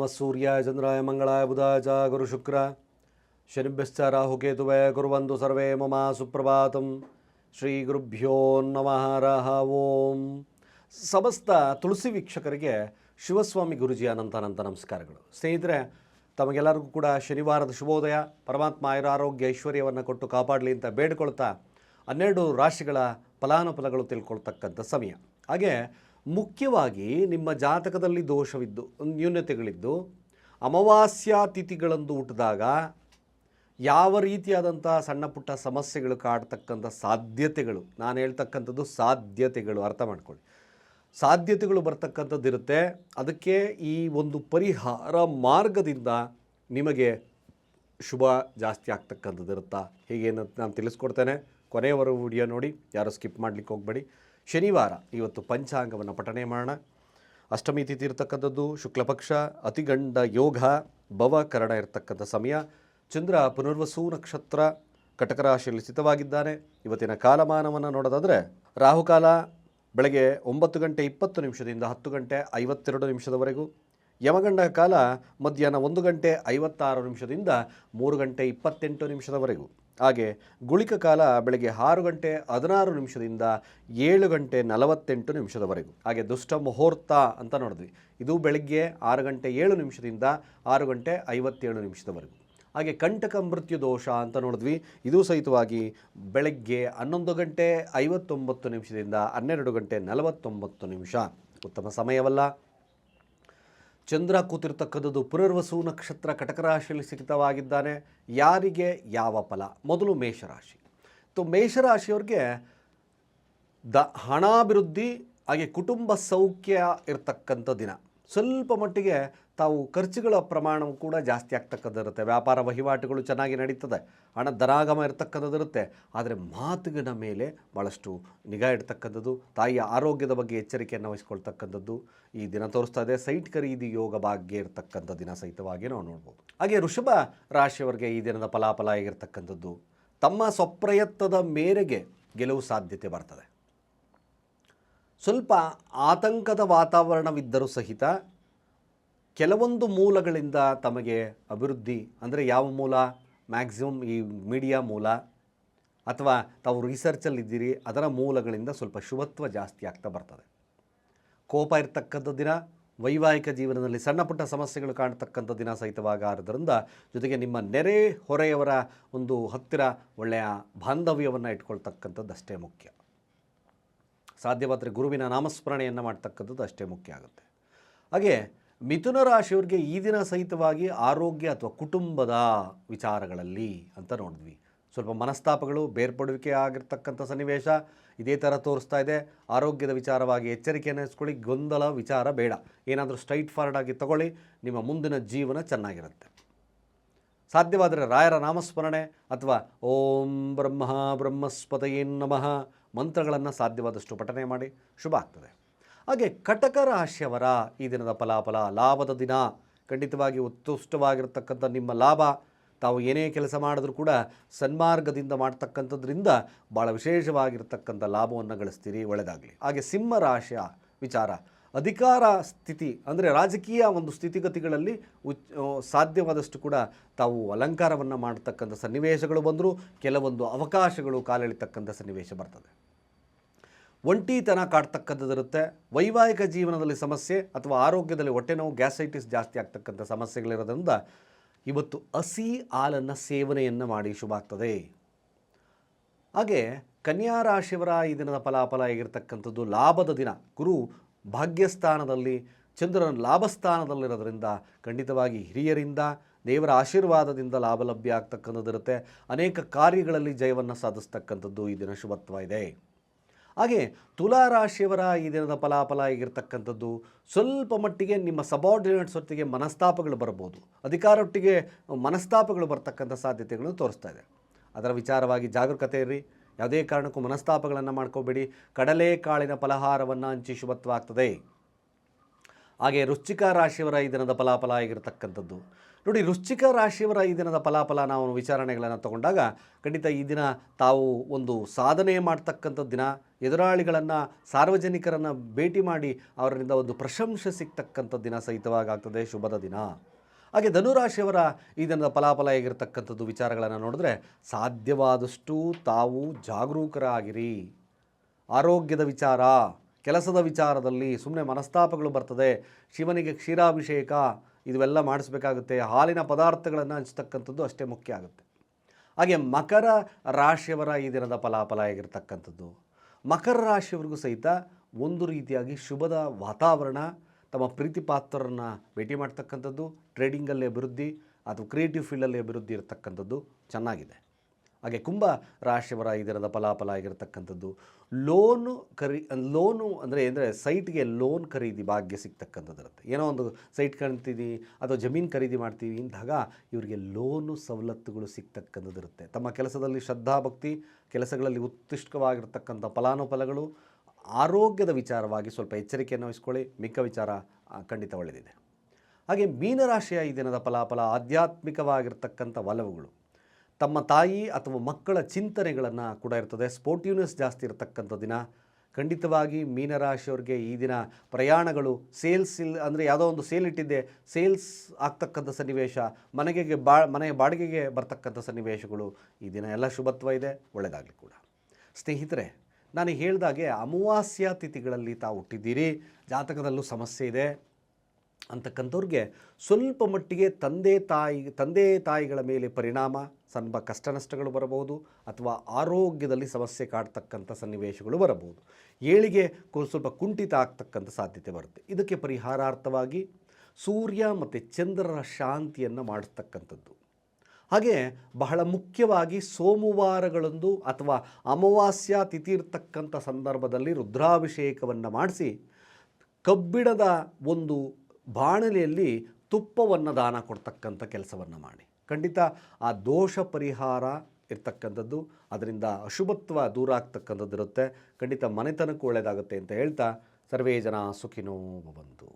ನಮಃ ಸೂರ್ಯಾಯ ಚಂದ್ರಾಯ ಮಂಗಳಾಯ ಬುಧಾಯ ಚ ಗುರು ಶುಕ್ರ ಶನಿಭ್ಯಶ್ಚ ರಾಹುಕೇತುವೇ ಕುರುವಂತು ಸರ್ವೇ ಮಮ ಸುಪ್ರಭಾತಂ ಶ್ರೀ ಗುರುಭ್ಯೋ ನಮಃ ರಹ ಓಂ ಸಮಸ್ತ ತುಳಸಿ ವೀಕ್ಷಕರಿಗೆ ಶಿವಸ್ವಾಮಿ ಗುರುಜಿ ಅನಂತ ಅನಂತ ನಮಸ್ಕಾರಗಳು. ಸ್ನೇಹಿತರೆ, ತಮಗೆಲ್ಲರಿಗೂ ಕೂಡ ಶನಿವಾರದ ಶುಭೋದಯ. ಪರಮಾತ್ಮ ಆಯುರ ಆರೋಗ್ಯ ಐಶ್ವರ್ಯವನ್ನು ಕೊಟ್ಟು ಕಾಪಾಡಲಿ ಅಂತ ಬೇಡಿಕೊಳ್ತಾ ಹನ್ನೆರಡು ರಾಶಿಗಳ ಫಲಾನುಫಲಗಳು ತಿಳ್ಕೊಳ್ತಕ್ಕಂಥ ಸಮಯ. ಹಾಗೆ ಮುಖ್ಯವಾಗಿ ನಿಮ್ಮ ಜಾತಕದಲ್ಲಿ ದೋಷವಿದ್ದು, ನ್ಯೂನತೆಗಳಿದ್ದು, ಅಮಾವಾಸ್ಯ ತಿಥಿಗಳಂದು ಹುಟ್ಟಿದಾಗ ಯಾವ ರೀತಿಯಾದಂಥ ಸಣ್ಣ ಪುಟ್ಟ ಸಮಸ್ಯೆಗಳು ಕಾಡ್ತಕ್ಕಂಥ ಸಾಧ್ಯತೆಗಳು, ನಾನು ಹೇಳ್ತಕ್ಕಂಥದ್ದು ಸಾಧ್ಯತೆಗಳು, ಅರ್ಥ ಮಾಡ್ಕೊಳ್ಳಿ. ಸಾಧ್ಯತೆಗಳು ಬರ್ತಕ್ಕಂಥದ್ದು ಇರುತ್ತೆ. ಅದಕ್ಕೆ ಈ ಒಂದು ಪರಿಹಾರ ಮಾರ್ಗದಿಂದ ನಿಮಗೆ ಶುಭ ಜಾಸ್ತಿ ಆಗ್ತಕ್ಕಂಥದ್ದು ಇರುತ್ತಾ? ಹೇಗೆ ನಾನು ತಿಳಿಸ್ಕೊಡ್ತೇನೆ. ಕೊನೆಯವರೆಗೂ ವಿಡಿಯೋ ನೋಡಿ, ಯಾರು ಸ್ಕಿಪ್ ಮಾಡಲಿಕ್ಕೆ ಹೋಗಬೇಡಿ. ಶನಿವಾರ ಇವತ್ತು ಪಂಚಾಂಗವನ್ನು ಪಠಣೆ ಮಾಡೋಣ. ಅಷ್ಟಮಿ ತಿಥಿ ಇರತಕ್ಕಂಥದ್ದು, ಶುಕ್ಲಪಕ್ಷ, ಅತಿಗಂಡ ಯೋಗ ಭವಕರಣ ಇರತಕ್ಕಂಥ ಸಮಯ. ಚಂದ್ರ ಪುನರ್ವಸು ನಕ್ಷತ್ರ ಕಟಕ ರಾಶಿಯಲ್ಲಿ ಸ್ಥಿತವಾಗಿದ್ದಾನೆ. ಇವತ್ತಿನ ಕಾಲಮಾನವನ್ನು ನೋಡೋದಾದರೆ ರಾಹುಕಾಲ ಬೆಳಗ್ಗೆ ಒಂಬತ್ತು ಗಂಟೆ ಇಪ್ಪತ್ತು ನಿಮಿಷದಿಂದ ಹತ್ತು ಗಂಟೆ ಐವತ್ತೆರಡು ನಿಮಿಷದವರೆಗೂ. ಯಮಗಂಡ ಕಾಲ ಮಧ್ಯಾಹ್ನ ಒಂದು ಗಂಟೆ ಐವತ್ತಾರು ನಿಮಿಷದಿಂದ ಮೂರು ಗಂಟೆ ಇಪ್ಪತ್ತೆಂಟು ನಿಮಿಷದವರೆಗೂ. ಹಾಗೆ ಗುಳಿಕ ಕಾಲ ಬೆಳಗ್ಗೆ ಆರು ಗಂಟೆ ಹದಿನಾರು ನಿಮಿಷದಿಂದ ಏಳು ಗಂಟೆ ನಲವತ್ತೆಂಟು ನಿಮಿಷದವರೆಗೂ. ಹಾಗೆ ದುಷ್ಟ ಮುಹೂರ್ತ ಅಂತ ನೋಡಿದ್ವಿ. ಇದು ಬೆಳಗ್ಗೆ ಆರು ಗಂಟೆ ಏಳು ನಿಮಿಷದಿಂದ ಆರು ಗಂಟೆ ಐವತ್ತೇಳು ನಿಮಿಷದವರೆಗೂ. ಹಾಗೆ ಕಂಟಕ ಮೃತ್ಯು ದೋಷ ಅಂತ ನೋಡಿದ್ವಿ. ಇದು ಸಹಿತವಾಗಿ ಬೆಳಗ್ಗೆ ಹನ್ನೊಂದು ಗಂಟೆ ಐವತ್ತೊಂಬತ್ತು ನಿಮಿಷದಿಂದ ಹನ್ನೆರಡು ಗಂಟೆ ನಲವತ್ತೊಂಬತ್ತು ನಿಮಿಷ. ಉತ್ತಮ ಸಮಯವಲ್ಲ. ಚಂದ್ರ ಕೂತಿರ್ತಕ್ಕಂಥದ್ದು ಪುನರ್ವಸು ನಕ್ಷತ್ರ ಕಟಕ ರಾಶಿಯಲ್ಲಿ ಸ್ಥಿತವಾಗಿದ್ದಾನೆ. ಯಾರಿಗೆ? ಯಾವ ಫಲ? ಮೊದಲು ಮೇಷರಾಶಿ. ತು ಮೇಷರಾಶಿಯವ್ರಿಗೆ ದ ಹಣಾಭಿವೃದ್ಧಿ ಹಾಗೆ ಕುಟುಂಬ ಸೌಖ್ಯ ಇರತಕ್ಕಂಥ ದಿನ. ಸ್ವಲ್ಪ ಮಟ್ಟಿಗೆ ತಾವು ಖರ್ಚುಗಳ ಪ್ರಮಾಣವು ಕೂಡ ಜಾಸ್ತಿ ಆಗ್ತಕ್ಕಂಥದ್ದಿರುತ್ತೆ. ವ್ಯಾಪಾರ ವಹಿವಾಟುಗಳು ಚೆನ್ನಾಗಿ ನಡೀತದೆ. ಹಣ ದರಾಗಮ ಇರತಕ್ಕಂಥದ್ದಿರುತ್ತೆ. ಆದರೆ ಮಾತುಗಳ ಮೇಲೆ ಭಾಳಷ್ಟು ನಿಗಾ ಇಡ್ತಕ್ಕಂಥದ್ದು, ತಾಯಿಯ ಆರೋಗ್ಯದ ಬಗ್ಗೆ ಎಚ್ಚರಿಕೆಯನ್ನು ವಹಿಸ್ಕೊಳ್ತಕ್ಕಂಥದ್ದು ಈ ದಿನ ತೋರಿಸ್ತಾ ಇದೆ. ಸೈಟ್ ಖರೀದಿ ಯೋಗ ಭಾಗ್ಯ ಇರತಕ್ಕಂಥ ದಿನ ಸಹಿತವಾಗಿ ನಾವು ನೋಡ್ಬೋದು. ಹಾಗೆ ವೃಷಭ ರಾಶಿಯವರಿಗೆ ಈ ದಿನದ ಫಲಾಫಲ ಆಗಿರ್ತಕ್ಕಂಥದ್ದು. ತಮ್ಮ ಸ್ವಪ್ರಯತ್ನದ ಮೇರೆಗೆ ಗೆಲುವು ಸಾಧ್ಯತೆ ಬರ್ತದೆ. ಸ್ವಲ್ಪ ಆತಂಕದ ವಾತಾವರಣವಿದ್ದರೂ ಸಹಿತ ಕೆಲವೊಂದು ಮೂಲಗಳಿಂದ ತಮಗೆ ಅಭಿವೃದ್ಧಿ, ಅಂದರೆ ಯಾವ ಮೂಲ? ಮ್ಯಾಕ್ಸಿಮಮ್ ಈ ಮೀಡಿಯಾ ಮೂಲ, ಅಥವಾ ತಾವು ರಿಸರ್ಚಲ್ಲಿದ್ದೀರಿ ಅದರ ಮೂಲಗಳಿಂದ ಸ್ವಲ್ಪ ಶುಭತ್ವ ಜಾಸ್ತಿ ಆಗ್ತಾ ಬರ್ತದೆ. ಕೋಪ ಇರತಕ್ಕಂಥ ದಿನ, ವೈವಾಹಿಕ ಜೀವನದಲ್ಲಿ ಸಣ್ಣ ಪುಟ್ಟ ಸಮಸ್ಯೆಗಳು ಕಾಣ್ತಕ್ಕಂಥ ದಿನ ಸಹಿತವಾಗಾರದ್ರಿಂದ ಜೊತೆಗೆ ನಿಮ್ಮ ನೆರೆ ಹೊರೆಯವರ ಒಂದು ಹತ್ತಿರ ಒಳ್ಳೆಯ ಬಾಂಧವ್ಯವನ್ನು ಇಟ್ಕೊಳ್ತಕ್ಕಂಥದ್ದು ಅಷ್ಟೇ ಮುಖ್ಯ. ಸಾಧ್ಯವಾದರೆ ಗುರುವಿನ ನಾಮಸ್ಮರಣೆಯನ್ನು ಮಾಡ್ತಕ್ಕಂಥದ್ದು ಅಷ್ಟೇ ಮುಖ್ಯ ಆಗುತ್ತೆ. ಹಾಗೆ ಮಿಥುನ ರಾಶಿಯವರಿಗೆ ಈ ದಿನ ಸಹಿತವಾಗಿ ಆರೋಗ್ಯ ಅಥವಾ ಕುಟುಂಬದ ವಿಚಾರಗಳಲ್ಲಿ ಅಂತ ನೋಡಿದ್ವಿ. ಸ್ವಲ್ಪ ಮನಸ್ತಾಪಗಳು, ಬೇರ್ಪಡುವಿಕೆ ಆಗಿರ್ತಕ್ಕಂಥ ಸನ್ನಿವೇಶ ಇದೇ ಥರ ತೋರಿಸ್ತಾ ಇದೆ. ಆರೋಗ್ಯದ ವಿಚಾರವಾಗಿ ಎಚ್ಚರಿಕೆಯನ್ನು ಇಸ್ಕೊಳ್ಳಿ, ಗೊಂದಲ, ವಿಚಾರ ಬೇಡ. ಏನಾದರೂ ಸ್ಟ್ರೈಟ್ ಫಾರ್ವರ್ಡ್ ಆಗಿ ತಗೊಳ್ಳಿ, ನಿಮ್ಮ ಮುಂದಿನ ಜೀವನ ಚೆನ್ನಾಗಿರುತ್ತೆ. ಸಾಧ್ಯವಾದರೆ ರಾಯರ ನಾಮಸ್ಮರಣೆ ಅಥವಾ ಓಂ ಬ್ರಹ್ಮ ಬ್ರಹ್ಮಸ್ಪತಯೇ ನಮಃ ಮಂತ್ರಗಳನ್ನು ಸಾಧ್ಯವಾದಷ್ಟು ಪಠನೆ ಮಾಡಿ. ಶುಭ ಆಗ್ತದೆ. ಹಾಗೆ ಕಟಕ ರಾಶಿಯವರ ಈ ದಿನದ ಫಲಾಫಲ, ಲಾಭದ ದಿನ. ಖಂಡಿತವಾಗಿ ಉತ್ಕೃಷ್ಟವಾಗಿರ್ತಕ್ಕಂಥ ನಿಮ್ಮ ಲಾಭ. ತಾವು ಏನೇ ಕೆಲಸ ಮಾಡಿದ್ರೂ ಕೂಡ ಸನ್ಮಾರ್ಗದಿಂದ ಮಾಡ್ತಕ್ಕಂಥದ್ರಿಂದ ಭಾಳ ವಿಶೇಷವಾಗಿರ್ತಕ್ಕಂಥ ಲಾಭವನ್ನು ಗಳಿಸ್ತೀರಿ ಒಳ್ಳೆಯದಾಗಲಿ ಹಾಗೆ ಸಿಂಹ ರಾಶಿಯ ವಿಚಾರ. ಅಧಿಕಾರ ಸ್ಥಿತಿ ಅಂದರೆ ರಾಜಕೀಯ ಒಂದು ಸ್ಥಿತಿಗತಿಗಳಲ್ಲಿ ಉಚ್ ಸಾಧ್ಯವಾದಷ್ಟು ಕೂಡ ತಾವು ಅಲಂಕಾರವನ್ನು ಮಾಡತಕ್ಕಂಥ ಸನ್ನಿವೇಶಗಳು ಬಂದರೂ ಕೆಲವೊಂದು ಅವಕಾಶಗಳು ಕಾಲೆಳಿತಕ್ಕಂಥ ಸನ್ನಿವೇಶ ಬರ್ತದೆ. ಒಂಟಿತನ ಕಾಡ್ತಕ್ಕಂಥದ್ದಿರುತ್ತೆ. ವೈವಾಹಿಕ ಜೀವನದಲ್ಲಿ ಸಮಸ್ಯೆ ಅಥವಾ ಆರೋಗ್ಯದಲ್ಲಿ ಹೊಟ್ಟೆ ನೋವು ಗ್ಯಾಸೈಟಿಸ್ ಜಾಸ್ತಿ ಆಗ್ತಕ್ಕಂಥ ಸಮಸ್ಯೆಗಳಿರೋದ್ರಿಂದ ಇವತ್ತು ಹಸಿ ಹಾಲನ್ನು ಸೇವನೆಯನ್ನು ಮಾಡಿ ಶುಭ ಆಗ್ತದೆ. ಹಾಗೆ ಕನ್ಯಾ ರಾಶಿಯವರ ಈ ದಿನದ ಫಲಾಫಲ ಆಗಿರ್ತಕ್ಕಂಥದ್ದು ಲಾಭದ ದಿನ. ಗುರು ಭಾಗ್ಯಸ್ಥಾನದಲ್ಲಿ, ಚಂದ್ರನ ಲಾಭಸ್ಥಾನದಲ್ಲಿರೋದ್ರಿಂದ ಖಂಡಿತವಾಗಿ ಹಿರಿಯರಿಂದ, ದೇವರ ಆಶೀರ್ವಾದದಿಂದ ಲಾಭ ಲಭ್ಯ ಆಗ್ತಕ್ಕಂಥದ್ದಿರುತ್ತೆ. ಅನೇಕ ಕಾರ್ಯಗಳಲ್ಲಿ ಜಯವನ್ನು ಸಾಧಿಸ್ತಕ್ಕಂಥದ್ದು ಈ ದಿನ ಶುಭತ್ವ ಇದೆ. ಹಾಗೆ ತುಲಾ ರಾಶಿಯವರ ಈ ದಿನದ ಫಲಾಫಲ ಆಗಿರ್ತಕ್ಕಂಥದ್ದು ಸ್ವಲ್ಪ ಮಟ್ಟಿಗೆ ನಿಮ್ಮ ಸಬಾರ್ಡಿನೇಟ್ಸ್ ಒಟ್ಟಿಗೆ ಮನಸ್ತಾಪಗಳು ಬರ್ಬೋದು. ಅಧಿಕಾರೊಟ್ಟಿಗೆ ಮನಸ್ತಾಪಗಳು ಬರ್ತಕ್ಕಂಥ ಸಾಧ್ಯತೆಗಳನ್ನು ತೋರಿಸ್ತಾ ಇದೆ. ಅದರ ವಿಚಾರವಾಗಿ ಜಾಗರೂಕತೆ ಇರ್ರಿ. ಯಾವುದೇ ಕಾರಣಕ್ಕೂ ಮನಸ್ತಾಪಗಳನ್ನು ಮಾಡ್ಕೋಬೇಡಿ. ಕಡಲೆಕಾಳಿನ ಫಲಹಾರವನ್ನು ಹಂಚಿ ಶುಭತ್ವ ಆಗ್ತದೆ. ಹಾಗೆ ರುಚಿಕ ರಾಶಿಯವರ ಈ ದಿನದ ಫಲಾಫಲ ಆಗಿರತಕ್ಕಂಥದ್ದು. ನೋಡಿ, ವೃಶ್ಚಿಕ ರಾಶಿಯವರ ಈ ದಿನದ ಫಲಾಫಲ ನಾವು ವಿಚಾರಣೆಗಳನ್ನು ತಗೊಂಡಾಗ ಖಂಡಿತ ಈ ದಿನ ತಾವು ಒಂದು ಸಾಧನೆ ಮಾಡ್ತಕ್ಕಂಥ ದಿನ. ಎದುರಾಳಿಗಳನ್ನು, ಸಾರ್ವಜನಿಕರನ್ನು ಭೇಟಿ ಮಾಡಿ ಅವರಿಂದ ಒಂದು ಪ್ರಶಂಸೆ ಸಿಗ್ತಕ್ಕಂಥ ದಿನ ಸಹಿತವಾಗ್ತದೆ ಶುಭದ ದಿನ. ಹಾಗೆ ಧನುರಾಶಿಯವರ ಈ ದಿನದ ಫಲಾಫಲ ಹೇಗಿರ್ತಕ್ಕಂಥದ್ದು ವಿಚಾರಗಳನ್ನು ನೋಡಿದ್ರೆ, ಸಾಧ್ಯವಾದಷ್ಟು ತಾವು ಜಾಗರೂಕರಾಗಿರಿ. ಆರೋಗ್ಯದ ವಿಚಾರ, ಕೆಲಸದ ವಿಚಾರದಲ್ಲಿ ಸುಮ್ಮನೆ ಮನಸ್ತಾಪಗಳು ಬರ್ತದೆ. ಶಿವನಿಗೆ ಕ್ಷೀರಾಭಿಷೇಕ ಇವೆಲ್ಲ ಮಾಡಿಸ್ಬೇಕಾಗುತ್ತೆ. ಹಾಲಿನ ಪದಾರ್ಥಗಳನ್ನು ಹಂಚ್ತಕ್ಕಂಥದ್ದು ಅಷ್ಟೇ ಮುಖ್ಯ ಆಗುತ್ತೆ. ಹಾಗೆ ಮಕರ ರಾಶಿಯವರ ಈ ದಿನದ ಫಲಾಫಲ ಆಗಿರ್ತಕ್ಕಂಥದ್ದು. ಮಕರ ರಾಶಿಯವರಿಗೂ ಸಹಿತ ಒಂದು ರೀತಿಯಾಗಿ ಶುಭದ ವಾತಾವರಣ, ತಮ್ಮ ಪ್ರೀತಿ ಪಾತ್ರರನ್ನು ಭೇಟಿ ಮಾಡ್ತಕ್ಕಂಥದ್ದು ಟ್ರೇಡಿಂಗಲ್ಲಿ ಅಭಿವೃದ್ಧಿ, ಅಥವಾ ಕ್ರಿಯೇಟಿವ್ ಫೀಲ್ಡಲ್ಲಿ ಅಭಿವೃದ್ಧಿ ಇರತಕ್ಕಂಥದ್ದು ಚೆನ್ನಾಗಿದೆ. ಹಾಗೆ ಕುಂಭ ರಾಶಿಯವರ ಇದರದ ಫಲಾಫಲ ಆಗಿರತಕ್ಕಂಥದ್ದು. ಲೋನು ಖರೀ ಲೋನು ಅಂದರೆ ಅಂದರೆ ಸೈಟ್ಗೆ ಲೋನ್ ಖರೀದಿ ಭಾಗ್ಯ ಸಿಗ್ತಕ್ಕಂಥದ್ದು ಇರುತ್ತೆ ಏನೋ ಒಂದು ಸೈಟ್ ಕಾಣ್ತೀವಿ ಅಥವಾ ಜಮೀನು ಖರೀದಿ ಮಾಡ್ತೀವಿ ಅಂದಾಗ ಇವರಿಗೆ ಲೋನು ಸವಲತ್ತುಗಳು ಸಿಗ್ತಕ್ಕಂಥದ್ದಿರುತ್ತೆ. ತಮ್ಮ ಕೆಲಸದಲ್ಲಿ ಶ್ರದ್ಧಾಭಕ್ತಿ, ಕೆಲಸಗಳಲ್ಲಿ ಉತ್ಕೃಷ್ಟವಾಗಿರ್ತಕ್ಕಂಥ ಫಲಾನುಫಲಗಳು, ಆರೋಗ್ಯದ ವಿಚಾರವಾಗಿ ಸ್ವಲ್ಪ ಎಚ್ಚರಿಕೆಯನ್ನು ವಹಿಸ್ಕೊಳ್ಳಿ, ಮಿಕ್ಕ ವಿಚಾರ ಖಂಡಿತ ಒಳ್ಳೆಯದಿದೆ ಹಾಗೆ ಮೀನರಾಶಿಯ ಈ ದಿನದ ಫಲಾಫಲ ಆಧ್ಯಾತ್ಮಿಕವಾಗಿರ್ತಕ್ಕಂಥ ಒಲವುಗಳು. ತಮ್ಮ ತಾಯಿ ಅಥವಾ ಮಕ್ಕಳ ಚಿಂತನೆಗಳನ್ನು ಕೂಡ ಇರ್ತದೆ. ಸ್ಪೋರ್ಟಿವ್ನೆಸ್ ಜಾಸ್ತಿ ಇರತಕ್ಕಂಥ ದಿನ. ಖಂಡಿತವಾಗಿ ಮೀನರಾಶಿಯವ್ರಿಗೆ ಈ ದಿನ ಪ್ರಯಾಣಗಳು, ಸೇಲ್ಸ್ ಇಲ್ ಅಂದರೆ ಯಾವುದೋ ಒಂದು ಸೇಲ್ ಇಟ್ಟಿದ್ದೆ, ಸೇಲ್ಸ್ ಆಗ್ತಕ್ಕಂಥ ಸನ್ನಿವೇಶ ಮನೆಗೆ ಬಾ ಮನೆಯ ಬಾಡಿಗೆಗೆ ಬರ್ತಕ್ಕಂಥ ಸನ್ನಿವೇಶಗಳು ಈ ದಿನ ಎಲ್ಲ ಶುಭತ್ವ ಇದೆ ಒಳ್ಳೆಯದಾಗಲಿ ಕೂಡ. ಸ್ನೇಹಿತರೆ, ನಾನು ಹೇಳಿದಾಗೆ ಅಮಾವಾಸ್ಯ ತಿಥಿಗಳಲ್ಲಿ ತಾವು ಹುಟ್ಟಿದ್ದೀರಿ. ಜಾತಕದಲ್ಲೂ ಸಮಸ್ಯೆ ಇದೆ. ಅಂತಕ್ಕಂಥವ್ರಿಗೆ ಸ್ವಲ್ಪ ಮಟ್ಟಿಗೆ ತಂದೆ ತಾಯಿ, ತಂದೆ ತಾಯಿಗಳ ಮೇಲೆ ಪರಿಣಾಮ, ಸ್ವಲ್ಪ ಕಷ್ಟ ನಷ್ಟಗಳು ಬರಬಹುದು ಅಥವಾ ಆರೋಗ್ಯದಲ್ಲಿ ಸಮಸ್ಯೆ ಕಾಡ್ತಕ್ಕಂಥ ಸನ್ನಿವೇಶಗಳು ಬರಬಹುದು. ಏಳಿಗೆ ಸ್ವಲ್ಪ ಕುಂಠಿತ ಆಗ್ತಕ್ಕಂಥ ಸಾಧ್ಯತೆ ಬರುತ್ತೆ. ಇದಕ್ಕೆ ಪರಿಹಾರಾರ್ಥವಾಗಿ ಸೂರ್ಯ ಮತ್ತು ಚಂದ್ರರ ಶಾಂತಿಯನ್ನು ಮಾಡಿಸ್ತಕ್ಕಂಥದ್ದು. ಹಾಗೆ ಬಹಳ ಮುಖ್ಯವಾಗಿ ಸೋಮವಾರಗಳಂದು ಅಥವಾ ಅಮಾವಾಸ್ಯ ತಿಥಿ ಇರ್ತಕ್ಕಂಥ ಸಂದರ್ಭದಲ್ಲಿ ರುದ್ರಾಭಿಷೇಕವನ್ನು ಮಾಡಿಸಿ ಕಬ್ಬಿಣದ ಒಂದು ಬಾಣಲೆಯಲ್ಲಿ ತುಪ್ಪವನ್ನು ದಾನ ಕೊಡ್ತಕ್ಕಂಥ ಕೆಲಸವನ್ನು ಮಾಡಿ. ಖಂಡಿತ ಆ ದೋಷ ಪರಿಹಾರ ಇರ್ತಕ್ಕಂಥದ್ದು, ಅದರಿಂದ ಅಶುಭತ್ವ ದೂರ ಆಗ್ತಕ್ಕಂಥದ್ದು ಇರುತ್ತೆ. ಖಂಡಿತ ಮನೆತನಕ್ಕೂ ಒಳ್ಳೆಯದಾಗುತ್ತೆ ಅಂತ ಹೇಳ್ತಾ ಸರ್ವೇ ಜನ ಸುಖಿನೋ ಭವಂತು.